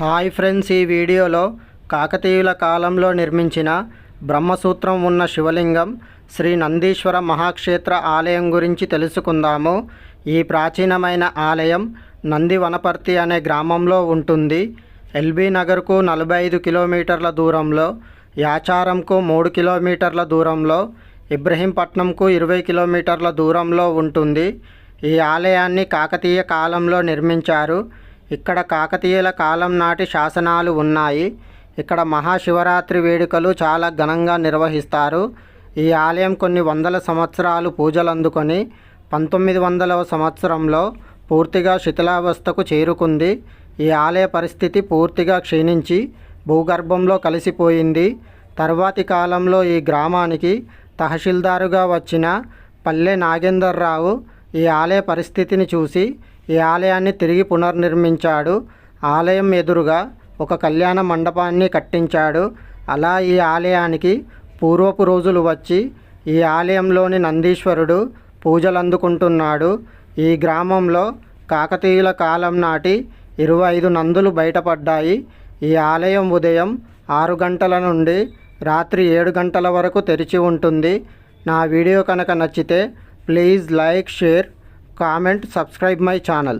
Hi friends ఈ వీడియోలో కాకతీయుల కాలంలో నిర్మించిన బ్రహ్మసూత్రం ఉన్న శివలింగం శ్రీ నందీశ్వర మహాక్షేత్ర ఆలయం గురించి తెలుసుకుందాము. ఈ ప్రాచీనమైన ఆలయం నంది వనపర్తి అనే గ్రామంలో ఉంటుంది. ఎల్బీ నగర్కు నలభై ఐదు కిలోమీటర్ల దూరంలో యాచారంకు మూడు కిలోమీటర్ల దూరంలో ఇబ్రహీంపట్నంకు ఇరవై కిలోమీటర్ల దూరంలో ఉంటుంది. ఈ ఆలయాన్ని కాకతీయ కాలంలో నిర్మించారు ఇక్కడ కాకతీయుల కాలం నాటి శాసనాలు ఉన్నాయి. ఇక్కడ మహాశివరాత్రి వేడుకలు చాలా ఘనంగా నిర్వహిస్తారు. ఈ ఆలయం కొన్ని వందల సంవత్సరాలు పూజలు అందుకొని పంతొమ్మిది వందలవ సంవత్సరంలో పూర్తిగా శిథిలావస్థకు చేరుకుంది. ఈ ఆలయ పరిస్థితి పూర్తిగా క్షీణించి భూగర్భంలో కలిసిపోయింది. తర్వాతి కాలంలో ఈ గ్రామానికి తహసీల్దారుగా వచ్చిన పల్లె నాగేందర్రావు ఈ ఆలయ పరిస్థితిని చూసి ఈ ఆలయాన్ని తిరిగి పునర్నిర్మించాడు. ఆలయం ఎదురుగా ఒక కళ్యాణ మండపాన్ని కట్టించాడు. అలా ఈ ఆలయానికి పూర్వపు రోజులు వచ్చి ఈ ఆలయంలోని నందీశ్వరుడు పూజలు అందుకుంటున్నాడు ఈ గ్రామంలో కాకతీయుల కాలం నాటి ఇరవై ఐదు నందులు బయటపడ్డాయి. ఈ ఆలయం ఉదయం ఆరు గంటల నుండి రాత్రి ఏడు గంటల వరకు తెరిచి ఉంటుంది. నా వీడియో కనుక నచ్చితే please like share comment subscribe my channel.